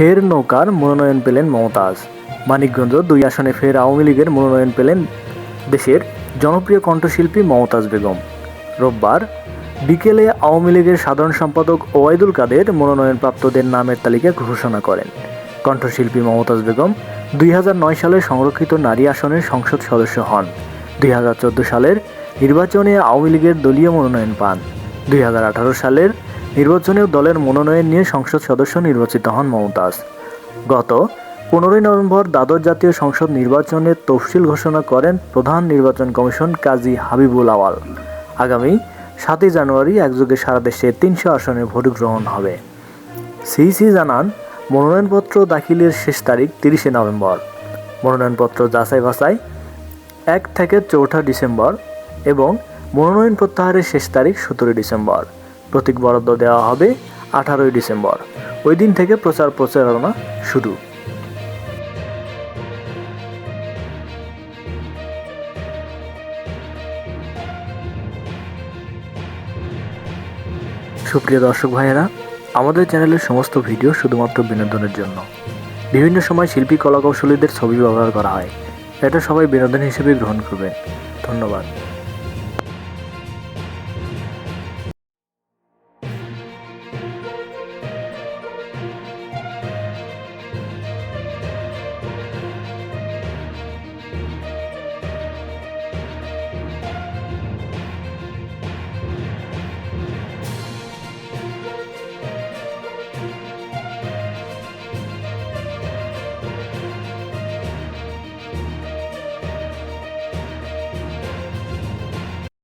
ফের নৌকার মনোনয়ন পেলেন মমতাজ। মানিকগঞ্জ দুই আসনে ফের আওয়ামী লীগের মনোনয়ন পেলেন দেশের জনপ্রিয় কণ্ঠশিল্পী মমতাজ বেগম। রোববার বিকেলে আওয়ামী লীগের সাধারণ সম্পাদক ওয়াইদুল কাদের মনোনয়নপ্রাপ্তদের নামের তালিকা ঘোষণা করেন। কণ্ঠশিল্পী মমতাজ বেগম দুই নয় সালে সংরক্ষিত নারী আসনের সংসদ সদস্য হন। দুই হাজার চোদ্দ সালের নির্বাচনে আওয়ামী লীগের দলীয় মনোনয়ন পান। দুই হাজার আঠারো সালের নির্বাচনেও দলের মনোনয়ন নিয়ে সংসদ সদস্য নির্বাচিত হন মমতাজ। গত পনেরোই নভেম্বর দ্বাদশ জাতীয় সংসদ নির্বাচনের তফসিল ঘোষণা করেন প্রধান নির্বাচন কমিশন কাজী হাবিবুল আওয়াল। আগামী সাতই জানুয়ারি একযোগে সারা দেশে তিনশো আসনে ভোট গ্রহণ হবে। সিইসি জানান, মনোনয়নপত্র দাখিলের শেষ তারিখ তিরিশে নভেম্বর। মনোনয়নপত্র যাচাই বাছাই এক থেকে চৌঠা ডিসেম্বর এবং মনোনয়ন প্রত্যাহারের শেষ তারিখ সতেরোই ডিসেম্বর। প্রতীক বরাদ্দ দেওয়া হবে আঠারোই ডিসেম্বর। ওই দিন থেকে প্রচার প্রচারণা শুরু। সুপ্রিয় দর্শক ভাইয়েরা, আমাদের চ্যানেলের সমস্ত ভিডিও শুধুমাত্র বিনোদনের জন্য। বিভিন্ন সময় শিল্পী কলাকৌশলীদের ছবি ব্যবহার করা হয়। এটা সবাই বিনোদন হিসেবে গ্রহণ করবেন। ধন্যবাদ।